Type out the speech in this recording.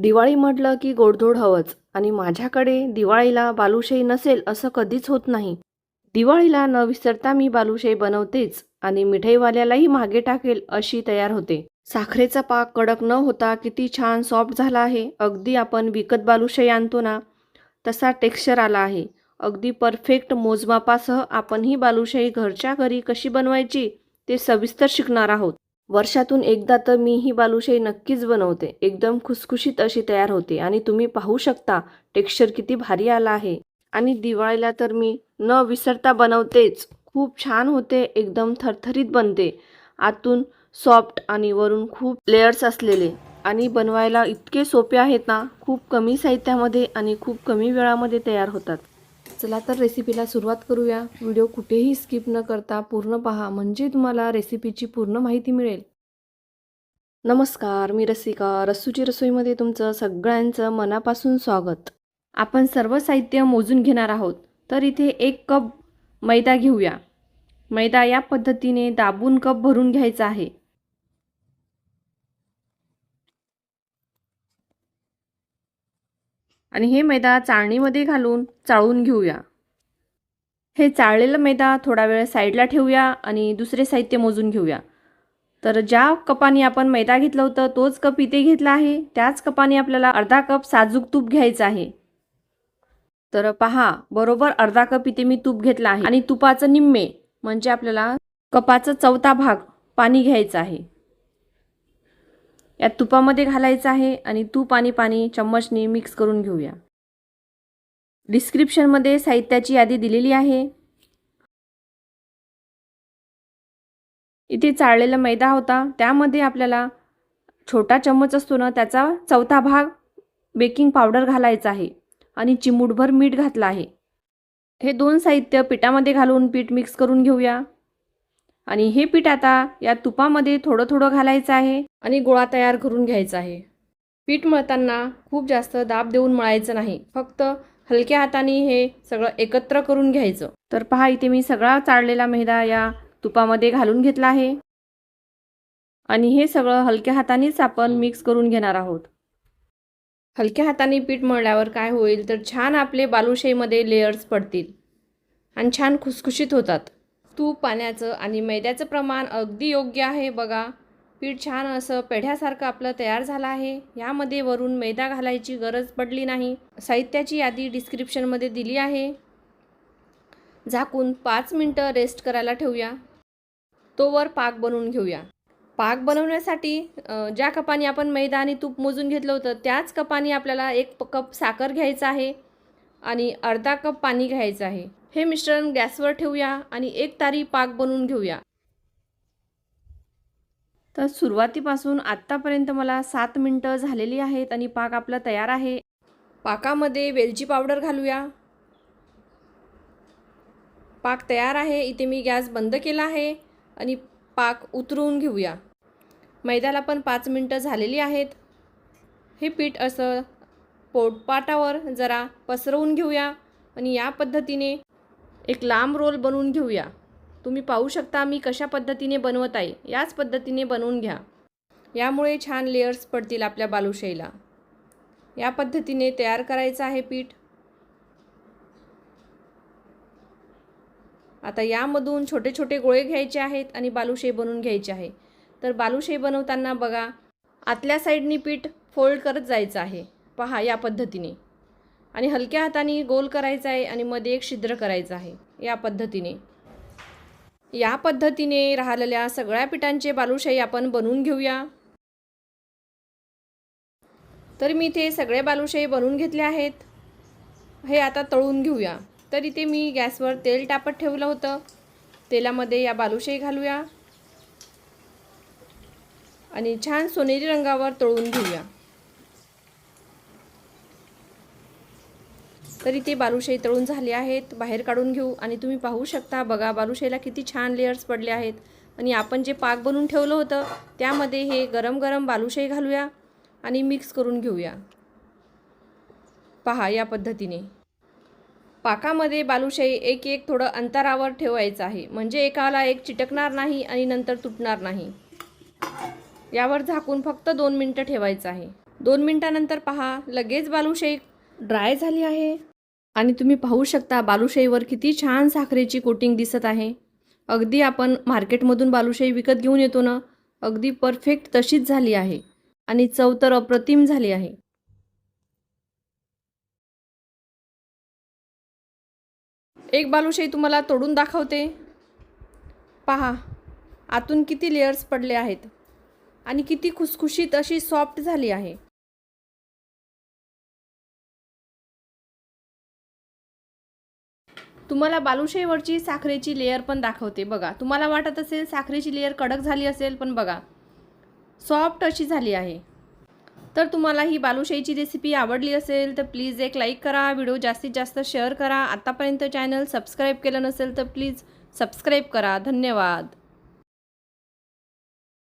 दिवाळी म्हटलं की गोडधोड हवंच आणि माझ्याकडे दिवाळीला बालुशाही नसेल असं कधीच होत नाही. दिवाळीला न विसरता मी बालुशाही बनवतेच आणि मिठाईवाल्यालाही मागे टाकेल अशी तयार होते. साखरेचा पाक कडक न होता किती छान सॉफ्ट झाला आहे. अगदी आपण विकत बालुशाही आणतो ना तसा टेक्स्चर आला आहे. अगदी परफेक्ट मोजमापासह आपण ही बालुशाही घरच्या घरी कशी बनवायची ते सविस्तर शिकणार आहोत. वर्षातून एकदा तर मी ही बालुशाही नक्कीच बनवते. एकदम खुसखुशीत अशी तयार होते. आणि तुम्ही पाहू शकता टेक्स्चर किती भारी आला आहे. आणि दिवाळीला तर मी न विसरता बनवतेच. खूप छान होते. एकदम थरथरीत बनते. आतून सॉफ्ट आणि वरून खूप लेयर्स असलेले. आणि बनवायला इतके सोपे आहेत ना खूप कमी साहित्यामध्ये आणि खूप कमी वेळामध्ये तयार होतात. चला तर रेसिपीला सुरुवात करूया. व्हिडिओ कुठेही स्किप न करता पूर्ण पहा. म्हणजे तुम्हाला रेसिपीची पूर्ण माहिती मिळेल. नमस्कार मी रसिका. रस्सूची रसोईमध्ये तुमचं सगळ्यांचं मनापासून स्वागत. आपण सर्व साहित्य मोजून घेणार आहोत. तर इथे एक कप मैदा घेऊया. मैदा या पद्धतीने दाबून कप भरून घ्यायचा आहे. आणि हे मैदा चाळणीमध्ये घालून चाळून घेऊया. हे चाळलेलं मैदा थोडा वेळ साईडला ठेवूया आणि दुसरे साहित्य मोजून घेऊया. तर ज्या कपाने आपण मैदा घेतलं होतं तोच कप इथे घेतला आहे. त्याच कपाने आपल्याला अर्धा कप साजूक तूप घ्यायचं आहे. तर पहा बरोबर अर्धा कप इथे मी तूप घेतला आहे. आणि तुपाचं निम्मे म्हणजे आपल्याला कपाचा चौथा भाग पाणी घ्यायचं आहे. यात तुपामध्ये घालायचं आहे आणि तूप आणि पाणी चम्मचने मिक्स करून घेऊया. डिस्क्रिप्शनमध्ये साहित्याची यादी दिलेली आहे. इथे चाळलेला मैदा होता. त्यामध्ये आपल्याला छोटा चम्मच असतो ना त्याचा चौथा भाग बेकिंग पावडर घालायचा आहे आणि चिमूटभर मीठ घातलं आहे. हे दोन साहित्य पिठामध्ये घालून पीठ मिक्स करून घेऊया. आणि हे पीठ आता या तुपामध्ये थोडं थोडं घालायचं आहे आणि गोळा तयार करून घ्यायचा आहे. पीठ मळताना खूप जास्त दाब देऊन मळायचं नाही. फक्त हलक्या हाताने हे सगळं एकत्र करून घ्यायचं. तर पहा इथे मी सगळा चाळलेला मैदा या तुपामध्ये घालून घेतला आहे. आणि हे सगळं हलक्या हातानेच आपण मिक्स करून घेणार आहोत. हलक्या हाताने पीठ मळल्यावर काय होईल? तर छान आपले बालुशाहीमध्ये लेयर्स पडतील. आणि छान खुसखुशीत होतात. तूप पाण्याचं आणि मैद्याचं प्रमाण अगदी योग्य आहे बघा. पीठ छान असं पेढ्यासारखं आपलं तयार झालं आहे. यामध्ये वरून मैदा घालायची गरज पडली नाही. साहित्याची यादी डिस्क्रिप्शनमध्ये दिली आहे. झाकून पाच मिनटं रेस्ट करायला ठेवूया. तोवर पाक बनवून घेऊया. पाक बनवण्यासाठी ज्या कपाने आपण मैदा आणि तूप मोजून घेतलं होतं त्याच कपाने आपल्याला एक कप साखर घ्यायचा आहे आणि अर्धा कप पाणी घ्यायचं आहे. हे मिश्रण गॅसवर ठेवूया आणि एक तारी पाक बनवून घेऊया. तर सुरुवातीपासून आत्तापर्यंत मला सात मिनटं झालेली आहेत आणि पाक आपला तयार आहे. पाकामध्ये वेलची पावडर घालूया. पाक तयार आहे इथे मी गॅस बंद केला आहे आणि पाक उतरवून घेऊया. मैद्याला पण पाच मिनटं झालेली आहेत. हे पीठ असं पोटपाटावर जरा पसरवून घेऊया आणि या पद्धतीने एक लांब रोल बनवून घेऊया. तुम्ही पाहू शकता मी कशा पद्धतीने बनवत आहे. याच पद्धतीने बनवून घ्या. यामुळे छान लेयर्स पडतील आपल्या बालुशाहीला. या पद्धतीने तयार करायचं आहे पीठ. आता यामधून छोटे छोटे गोळे घ्यायचे आहेत आणि बालुशाही बनवून घ्यायचे आहे. तर बालुशाही बनवताना बघा आतल्या साईडनी पीठ फोल्ड करत जायचं आहे. पहा या पद्धतीने. आणि हलक्या हाताने गोल करायचा आहे आणि मध्ये एक छिद्र करायचं आहे या पद्धतीने. या पद्धतीने राहिलेल्या सगळ्या पिठांचे बालुशाही आपण बनवून घेऊया. तर मी इथे सगळे बालुशाही बनवून घेतले आहेत. हे आता तळून घेऊया. तर इथे मी गॅसवर तेल टापत ठेवलं होतं. तेलामध्ये या बालुशाही घालूया. आणि छान सोनेरी रंगावर तळून घेऊया. तर इथे बालुशाही तळून झाले आहेत. बाहेर काढून घेऊ. आणि तुम्ही पाहू शकता बघा बालुशाहीला किती छान लेयर्स पडले आहेत. आणि आपण जे पाक बनवून ठेवलं होतं त्यामध्ये हे गरम गरम बालुशाही घालूया आणि मिक्स करून घेऊया. पहा या पद्धतीने. पाकामध्ये बालुशाही एक एक थोडं अंतरावर ठेवायचं आहे. म्हणजे एकाला एक चिटकणार नाही आणि नंतर तुटणार नाही. यावर झाकून फक्त दोन मिनटं ठेवायचं आहे. दोन मिनटानंतर पहा लगेच बालुशाही ड्राय झाली आहे. आणि तुम्ही पाहू शकता बालुशाहीवर किती छान साखरेची कोटिंग दिसत आहे. अगदी आपण मार्केटमधून बालुशाही विकत घेऊन येतो ना अगदी परफेक्ट तशीच झाली आहे आणि चव तर अप्रतिम झाली आहे. एक बालुशाही तुम्हाला तोडून दाखवते. पहा आतून किती लेयर्स पडले आहेत आणि किती खुसखुशीत अशी सॉफ्ट झाली आहे. तुम्हाला बालुशाहीवरची साखरेची लेअर पण दाखवते. बघा तुम्हाला वाटत असेल साखरेची लेअर कडक झाली असेल पण बघा सॉफ्ट अशी झाली आहे. तर तुम्हाला ही बालुशाहीची रेसिपी आवडली असेल तर प्लीज एक लाईक करा व्हिडिओ जास्तीत जास्त शेअर करा. आत्तापर्यंत चॅनल सबस्क्राईब केलं नसेल तर प्लीज सबस्क्राईब करा. धन्यवाद.